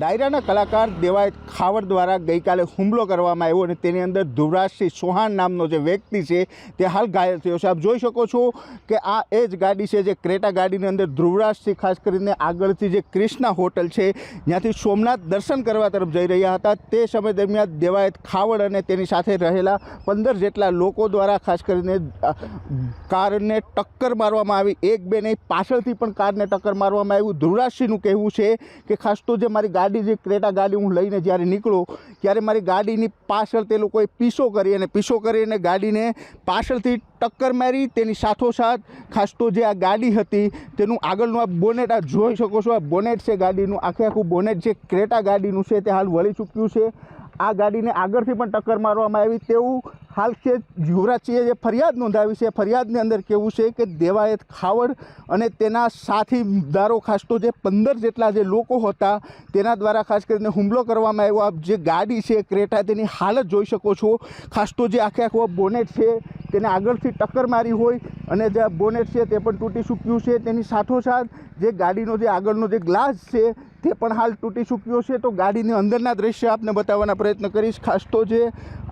ડાયરાના કલાકાર દેવાય ખાવડ દ્વારા ગઈકાલે હુમલો કરવામાં આવ્યો અને તેની અંદર ધ્રુવરાજસિંહ ચૌહાણ નામનો જે વ્યક્તિ છે તે હાલ ઘાયલ થયો છે. આપ જોઈ શકો છો કે આ એ જ ગાડી છે જે ક્રેટા ગાડીની અંદર ધ્રુવરાજસિંહ ખાસ કરીને આગળથી જે ક્રિષ્ના હોટલ છે ત્યાંથી સોમનાથ દર્શન કરવા તરફ જઈ રહ્યા હતા. તે સમય દરમિયાન દેવાયત ખાવડ અને તેની સાથે રહેલા પંદર જેટલા લોકો દ્વારા ખાસ કરીને કારને ટક્કર મારવામાં આવી. એક બે નહીં પાછળથી પણ કારને ટક્કર મારવામાં આવ્યું. ધ્રુવરાજસિંહનું કહેવું છે કે ખાસ તો જે મારી ગાડી જે ક્રેટા ગાડી હું લઈને જ્યારે નીકળું, ત્યારે મારી ગાડીની પાછળ તે લોકોએ પીસો કરી અને પીસો કરીને ગાડીને પાછળથી ટક્કર મારી, તેની સાથોસાથ ખાસ તો જે આ ગાડી હતી, તેનું આગળનું આ બોનેટ આ જોઈ શકો છો, આ બોનેટ છે ગાડીનું, આખે આખું બોનેટ જે ક્રેટા ગાડીનું છે તે હાલ વળી ચૂક્યું છે. આ ગાડીને આગળથી પણ ટક્કર મારવામાં આવી, તેવું હાલ કે યુવરાજસિંહે જે ફરિયાદ નોંધાવી છે ફરિયાદની અંદર કેવું છે કે દેવાયત ખાવડ અને તેના સાથીદારો ખાસ તો જે પંદર જેટલા જે લોકો હતા, તેના દ્વારા ખાસ કરીને હુમલો કરવામાં આવ્યો. આ જે ગાડી છે, ક્રેટા, તેની હાલત જોઈ શકો છો. ખાસ તો જે આખે આખો બોનેટ છે, તેને આગળથી ટક્કર મારી હોય અને જે બોનેટ છે, તે પણ તૂટી ચૂક્યું છે. તેની સાથોસાથ જે ગાડીનો જે આગળનો જે ગ્લાસ છે તે પણ હાલ તૂટી ચૂક્યો છે. તો ગાડીની અંદરના દ્રશ્ય આપને બતાવવાના પ્રયત્ન કરીશ. ખાસ તો જે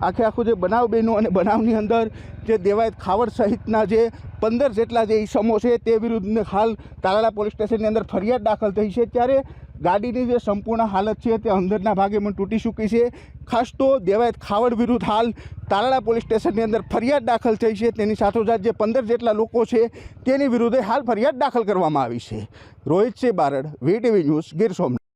આખે આખું જે બનાવ બેનું અને બનાવની અંદર જે દેવાયત ખાવડ સહિતના જે પંદર જેટલા જે ઈસમો છે તે વિરુદ્ધ હાલ તાલાળા પોલીસ સ્ટેશનની અંદર ફરિયાદ દાખલ થઈ છે. ત્યારે ગાડીની જે સંપૂર્ણ હાલત છે તે અંદરના ભાગે પણ તૂટી ચૂકી છે. ખાસ તો દેવાયત ખાવડ વિરુદ્ધ હાલ તાલાળા પોલીસ સ્ટેશનની અંદર ફરિયાદ દાખલ થઈ છે. તેની સાથોસાથ જે પંદર જેટલા લોકો છે તેની વિરુદ્ધે હાલ ફરિયાદ દાખલ કરવામાં આવી છે. Rohit Singh Barad, VTV news Gir Somnath.